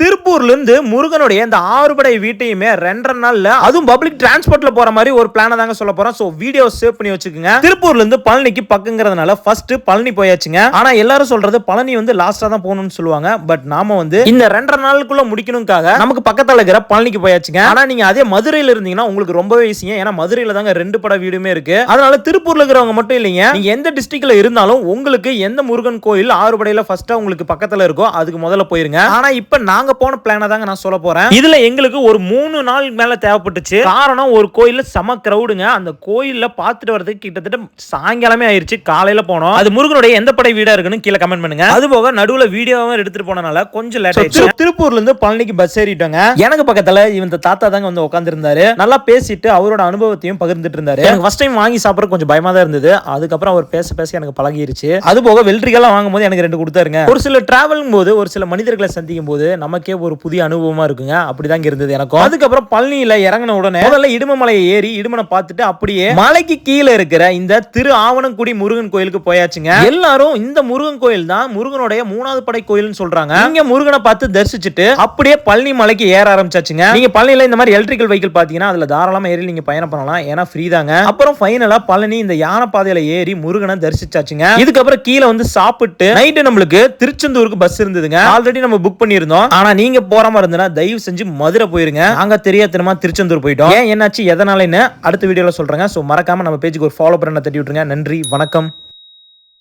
திருப்பூர்ல இருந்து முருகனுடைய இந்த ஆறுபடை வீட்டையுமே ரெண்டரை நாள்ல அதுவும் பப்ளிக் டிரான்ஸ்போர்ட்ல போற மாதிரி ஒரு பிளான தாங்க சொல்ல போறோம். சோ வீடியோ சேவ் பண்ணி வச்சுக்கோங்க. திருப்பூர்ல இருந்து பழனிக்கு பக்கங்கிறதுனால ஃபர்ஸ்ட் பழனி போயாச்சுங்க. ஆனா எல்லாரும் சொல்றது பழனி வந்து லாஸ்டா தான் போகணும்னு சொல்லுவாங்க. பட் நாம வந்து இந்த ரெண்டரை நாளுக்குள்ள முடிக்கணும்காக நமக்கு பக்கத்துல இருக்கிற பழனிக்கு போயாச்சுங்க. ஆனா நீங்க அதே மதுரையில இருந்தீங்கன்னா உங்களுக்கு ரொம்பவே ஈஸிங்க ஏன்னா மதுரையில தாங்க ரெண்டு பட வீடுமே இருக்கு. அதனால திருப்பூர்ல இருக்கிறவங்க மட்டும் இல்லைங்க. நீங்க எந்த டிஸ்ட்ரிக்ட்ல இருந்தாலும் உங்களுக்கு எந்த முருகன் கோயில் ஆறுபடையில் ஃபர்ஸ்டா உங்களுக்கு பக்கத்துல இருக்கோ அதுக்கு முதல்ல போயிருங்க. ஆனா இப்ப நாங்க போன பிளான தாங்க நான் சொல்ல போறேன். இதுல எங்களுக்கு ஒரு மூணு நாள் மேல தேவைப்பட்டுச்சு. காரணம் ஒரு கோயில்ல செம கிரௌடுங்க அந்த கோயில்ல பாத்துட்டு வரதுக்கு கிட்டத்தட்ட சாயங்காலமே ஆயிருச்சு. காலையில போனோம். அது முருகனுடைய எந்த படை வீடா இருக்குன்னு கீழே கமெண்ட் பண்ணுங்க. அது போக நடுவுல வீடியோவும் எடுத்துட்டு போனனால கொஞ்சம் லேட் ஆயிடுச்சு. திருப்பூர்ல இருந்து பழனிக்கு பஸ் ஏறிட்டோங்க. எனக்கு பக்கத்துல இந்த தாத்தா தாங்க வந்து உட்காந்துருந்தாரு நல்லா பேசிட்டு அவரோட அனுபவத்தையும் பகிர்ந்துட்டு இருந்தாரு. எனக்கு ஃபர்ஸ்ட் டைம் வாங்கி சாப்பிட கொஞ்சம் பயமா தான் இருந்தது. அதுக்கப்புறம் அவர் பேச பேச எனக்கு பழகிருச்சு. அது போக வெள்ளரிக்கெல்லாம் வாங்கும் போது எனக்கு ரெண்டு கொடுத்தாருங்க. ஒரு சில டிராவலிங் போது ஒரு சில மனிதர்களை சந்திக்கும் போது நமக்கே ஒரு புதிய அனுபவமா இருக்குங்க. அப்படிதாங்க இருந்தது எனக்கும். அதுக்கப்புறம் பழனியில இறங்கின உடனே முதல்ல இடுமமலையை ஏறி இடுமனை பார்த்துட்டு அப்படியே மலைக்கு கீழே இருக்கிற இந்த திரு ஆவணங்குடி முருகன் கோயிலுக்கு போயாச்சுங்க. எல்லாரும் இந்த முருகன் கோயில் தான் முருகனுடைய மூணாவது படை கோயில்னு சொல்றாங்க. இங்க முருகனை பார்த்து தரிசிச்சுட்டு அப்படியே பழனி மலைக்கு ஏற ஆரம்பிச்சாச்சுங்க. நீங்க பழனியில இந்த மாதிரி எலக்ட்ரிக்கல் வெஹிக்கிள் பாத்தீங்கன்னா அதுல தாராளமா ஏறி நீங்க பயணம் பண்ணலாம். ஏன்னா ஃப்ரீ தாங்க. அப்புறம் ஃபைனலா பழனி இந்த யானை பாதையில ஏறி முருகனை தரிசிச்சாச்சுங்க. இதுக்கப்புறம் கீழே வந்து சாப்பிட்டு நைட்டு நம்மளுக்கு திருச்செந்தூருக்கு பஸ் இருந்ததுங்க. ஆல்ரெடி நம்ம புக் பண்ணியிருந்தோம். ஆனா நீங்க போற மாதிரி இருந்ததுன்னா தயவு செஞ்சு மதுரை போயிருங்க. அங்க தெரியாதனமா திருச்செந்தூர் போயிட்டோம். ஏன் என்னாச்சு எதனாலன்னு அடுத்த வீடியோல சொல்றேங்க. சோ மறக்காம நம்ம பேஜுக்கு ஒரு ஃபாலோ பண்ண தட்டி விட்டுருங்க. நன்றி வணக்கம்.